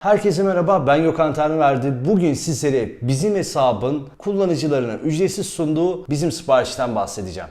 Herkese merhaba ben Gökhan Tanrıverdi. Bugün sizlere bizim hesabın kullanıcılarına ücretsiz sunduğu bizim siparişten bahsedeceğim.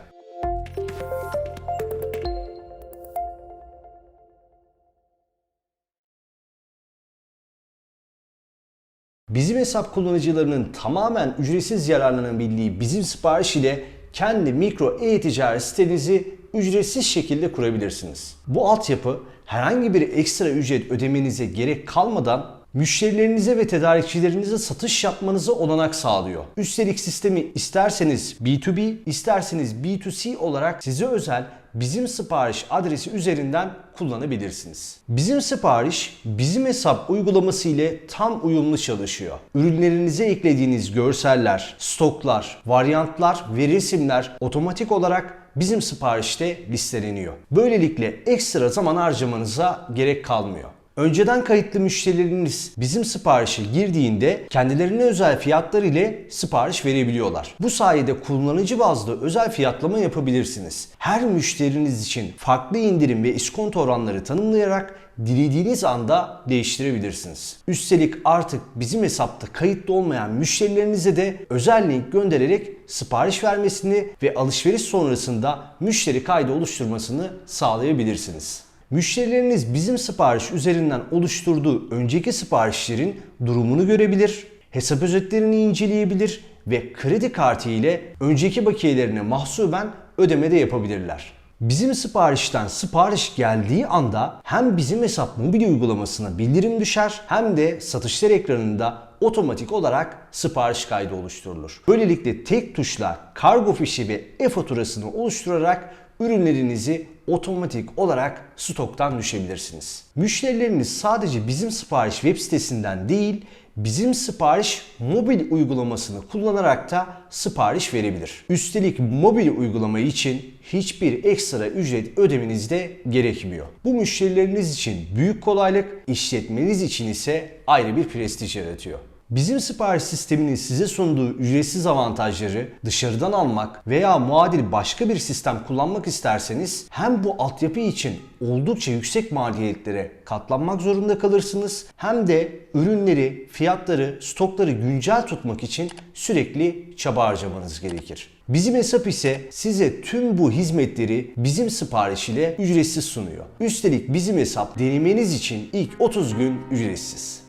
Bizim hesap kullanıcılarının tamamen ücretsiz yararlanabildiği bizim sipariş ile kendi mikro e-ticaret sitenizi ücretsiz şekilde kurabilirsiniz. Bu altyapı herhangi bir ekstra ücret ödemenize gerek kalmadan müşterilerinize ve tedarikçilerinize satış yapmanıza olanak sağlıyor. Üstelik sistemi isterseniz B2B, isterseniz B2C olarak size özel bizim sipariş adresi üzerinden kullanabilirsiniz. Bizim sipariş bizim hesap uygulaması ile tam uyumlu çalışıyor. Ürünlerinize eklediğiniz görseller, stoklar, varyantlar ve resimler otomatik olarak bizim siparişte listeleniyor. Böylelikle ekstra zaman harcamanıza gerek kalmıyor. Önceden kayıtlı müşterileriniz bizim siparişe girdiğinde kendilerine özel fiyatlar ile sipariş verebiliyorlar. Bu sayede kullanıcı bazlı özel fiyatlama yapabilirsiniz. Her müşteriniz için farklı indirim ve iskonto oranları tanımlayarak dilediğiniz anda değiştirebilirsiniz. Üstelik artık bizim hesapta kayıtlı olmayan müşterilerinize de özel link göndererek sipariş vermesini ve alışveriş sonrasında müşteri kaydı oluşturmasını sağlayabilirsiniz. Müşterileriniz bizim sipariş üzerinden oluşturduğu önceki siparişlerin durumunu görebilir, hesap özetlerini inceleyebilir ve kredi kartı ile önceki bakiyelerine mahsuben ödeme de yapabilirler. Bizim siparişten sipariş geldiği anda hem bizim hesap mobil uygulamasına bildirim düşer hem de satışlar ekranında otomatik olarak sipariş kaydı oluşturulur. Böylelikle tek tuşla kargo fişi ve e-faturasını oluşturarak ürünlerinizi otomatik olarak stoktan düşebilirsiniz. Müşterileriniz sadece bizim sipariş web sitesinden değil, bizim sipariş mobil uygulamasını kullanarak da sipariş verebilir. Üstelik mobil uygulama için hiçbir ekstra ücret ödemeniz de gerekmiyor. Bu müşterileriniz için büyük kolaylık, işletmeniz için ise ayrı bir prestij yaratıyor. Bizim sipariş sisteminin size sunduğu ücretsiz avantajları dışarıdan almak veya muadil başka bir sistem kullanmak isterseniz hem bu altyapı için oldukça yüksek maliyetlere katlanmak zorunda kalırsınız hem de ürünleri, fiyatları, stokları güncel tutmak için sürekli çaba harcamanız gerekir. Bizim hesap ise size tüm bu hizmetleri bizim sipariş ile ücretsiz sunuyor. Üstelik bizim hesap denemeniz için ilk 30 gün ücretsiz.